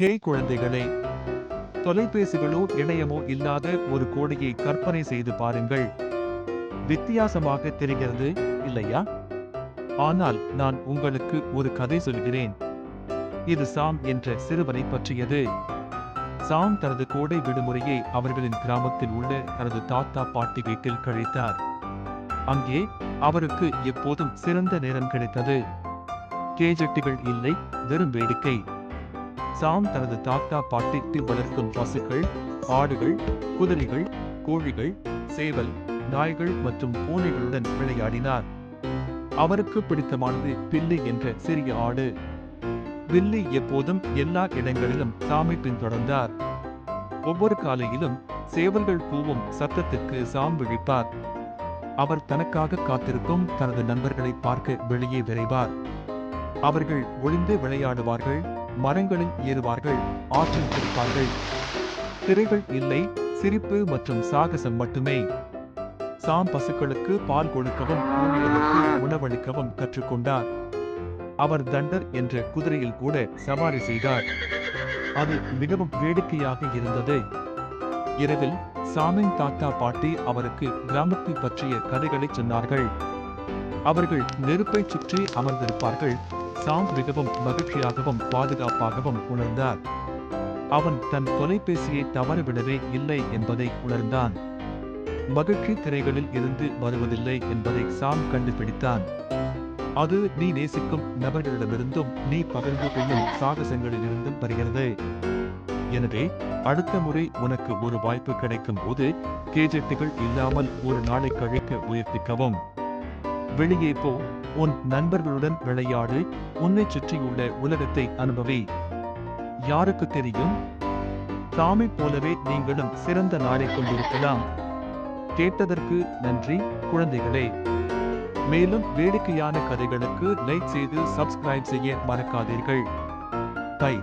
ஹே குழந்தைகளே தொலைபேசிகளோ இணையமோ இல்லாத ஒரு கோடையை கற்பனை செய்து பாருங்கள். வித்தியாசமாக தெரிகிறது இல்லையா? ஆனால் நான் உங்களுக்கு ஒரு கதை சொல்கிறேன். இது சாம் என்ற சிறுவனை பற்றியது. சாம் தனது கோடை விடுமுறையை அவர்களின் கிராமத்தில் உள்ள தனது தாத்தா பாட்டி வீட்டில் கழித்தார். அங்கே அவருக்கு எப்போதும் சிறந்த நேரம் கிடைத்தது. கேஜெட்டுகள் இல்லை வெறும் வேடிக்கை. சாம் தனது தாத்தா பாட்டிக்கு வளர்க்கும் பசுக்கள் ஆடுகள் குதிரைகள் கோழிகள் சேவல் நாய்கள் மற்றும் பூனைகளுடன் விளையாடினார். அவருக்கு பிடித்தமானது பில்லி என்ற சிறிய ஆடு. வில்லி எப்போதும் எல்லா இடங்களிலும் சாமி பின்தொடர்ந்தார். ஒவ்வொரு காலையிலும் சேவல்கள் கூவும் சத்தத்திற்கு சாம் விழிப்பார். அவர் தனக்காக காத்திருக்கும் தனது நண்பர்களை பார்க்க வெளியே விரைவார். அவர்கள் ஒளிந்து விளையாடுவார்கள் மரங்களில் ஏறுவார்கள் ஆற்றில் குதிப்பார்கள். திரைகள் இல்லை சிரிப்பு மற்றும் சாகசம் மட்டுமே. சாம் பசுக்களுக்கு பால் கொடுக்கவும் உணவளிக்கவும் கற்றுக்கொண்டார். அவர் தண்டர் என்ற குதிரையில் கூட சவாரி செய்தார். அது மிகவும் வேடிக்கையாக இருந்தது. இரவில் சாமின் தாத்தா பாட்டி அவருக்கு கிராமத்தை பற்றிய கதைகளை சொன்னார்கள். அவர்கள் நெருப்பை சுற்றி அமர்ந்திருப்பார்கள். சாம் மிகவும் மகிழ்ச்சியாகவும் பாதுகாப்பாகவும் உணர்ந்தார். அவன் தன் தொலைபேசியை தவறவிடவே இல்லை என்பதை உணர்ந்தான். மகிழ்ச்சி திரைகளில் இருந்து வருவதில்லை என்பதை சாம் கண்டுபிடித்தான். அது நீ நேசிக்கும் நபர்களிடமிருந்தும் நீ பகிர்ந்து கொள்ளும் சாகசங்களிலிருந்தும் வருகிறது. எனவே அடுத்த முறை உனக்கு ஒரு வாய்ப்பு கிடைக்கும் போது கேஜெட்டுகள் இல்லாமல் ஒரு நாளை கழிக்க முயற்சிக்கவும். வெளியே போ. உன் நண்பர்களுடன் விளையாடு. உன்னை சுற்றியுள்ள உலகத்தை அனுபவி. யாருக்கு தெரியும்? தாமை போலவே நீங்களும் சிறந்த நாளை கொண்டிருக்கலாம். கேட்டதற்கு நன்றி குழந்தைகளே. மேலும் வேடிக்கையான கதைகளுக்கு லைக் செய்து சப்ஸ்கிரைப் செய்ய மறக்காதீர்கள். பை